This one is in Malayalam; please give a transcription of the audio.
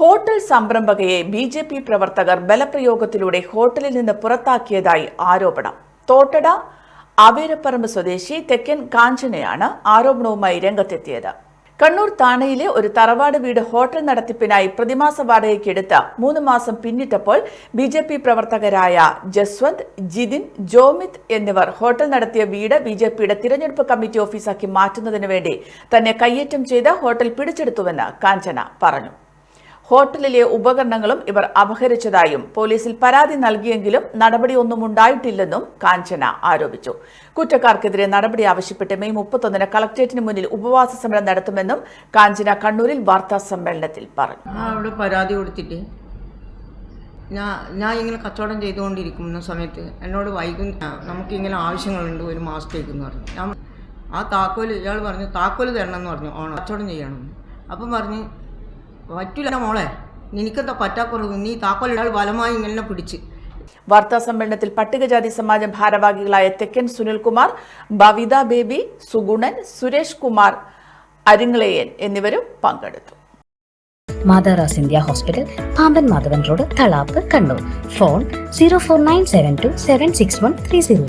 ഹോട്ടൽ സംരംഭകയെ ബി ജെ പി പ്രവർത്തകർ ബലപ്രയോഗത്തിലൂടെ ഹോട്ടലിൽ നിന്ന് പുറത്താക്കിയതായി ആരോപണം. തോട്ടട അവേരപ്പറമ്പ് സ്വദേശി തെക്കൻ കാഞ്ചനയാണ് ആരോപണവുമായി രംഗത്തെത്തിയത്. കണ്ണൂർ താണയിലെ ഒരു തറവാട് വീട് ഹോട്ടൽ നടത്തിപ്പിനായി പ്രതിമാസ വാടകയ്ക്കെടുത്ത് മൂന്ന് മാസം പിന്നിട്ടപ്പോൾ ബി ജെ പി പ്രവർത്തകരായ ജസ്വന്ത് ജിതിൻ ജോമിത് എന്നിവർ ഹോട്ടൽ നടത്തിയ വീട് ബി ജെ പിയുടെ തിരഞ്ഞെടുപ്പ് കമ്മിറ്റി ഓഫീസാക്കി മാറ്റുന്നതിനു വേണ്ടി തന്നെ കയ്യേറ്റം ചെയ്ത് ഹോട്ടൽ പിടിച്ചെടുത്തുവെന്ന് കാഞ്ചന പറഞ്ഞു. ഹോട്ടലിലെ ഉപകരണങ്ങളും ഇവർ അപഹരിച്ചതായും പോലീസിൽ പരാതി നൽകിയെങ്കിലും നടപടിയൊന്നും ഉണ്ടായിട്ടില്ലെന്നും കാഞ്ചന ആരോപിച്ചു. കുറ്റക്കാർക്കെതിരെ നടപടി ആവശ്യപ്പെട്ട് മെയ് മുപ്പത്തൊന്നിന് കളക്ടറേറ്റിന് മുന്നിൽ ഉപവാസ സമരം നടത്തുമെന്നും കാഞ്ചന കണ്ണൂരിൽ വാർത്താ സമ്മേളനത്തിൽ പറഞ്ഞു. പരാതി കൊടുത്തിട്ട് ഞാൻ ഞാൻ ഇങ്ങനെ കച്ചവടം ചെയ്തുകൊണ്ടിരിക്കുന്ന സമയത്ത് എന്നോട് വൈകും നമുക്കിങ്ങനെ ആവശ്യങ്ങളുണ്ട് ഒരു മാസത്തേക്ക് എന്ന് പറഞ്ഞു. ഞാൻ ആ താക്കോൽ ഇയാൾ പറഞ്ഞു താക്കോൽ തരണം എന്ന് പറഞ്ഞു. ഓണം കച്ചവടം ചെയ്യണം. അപ്പം പറഞ്ഞ് പറ്റില്ല മോളെ. നിനക്കെന്താ പറ്റാക്കുറവ്? നീ താക്കോൽ ഇയാൾ ബലമായി ഇങ്ങനെ പിടിച്ച്. വാർത്താ സമ്മേളനത്തിൽ പട്ടികജാതി സമാജ ഭാരവാഹികളായ തെക്കൻ സുനിൽകുമാർ ഭവിത ബേബി സുഗുണൻ സുരേഷ് കുമാർ അരിങ്ങളയൻ എന്നിവരും പങ്കെടുത്തു. മാതാറാസ് India hospital Pamban Madhavan road Thalap Kannur. Phone zero four nine seven two seven six one three zero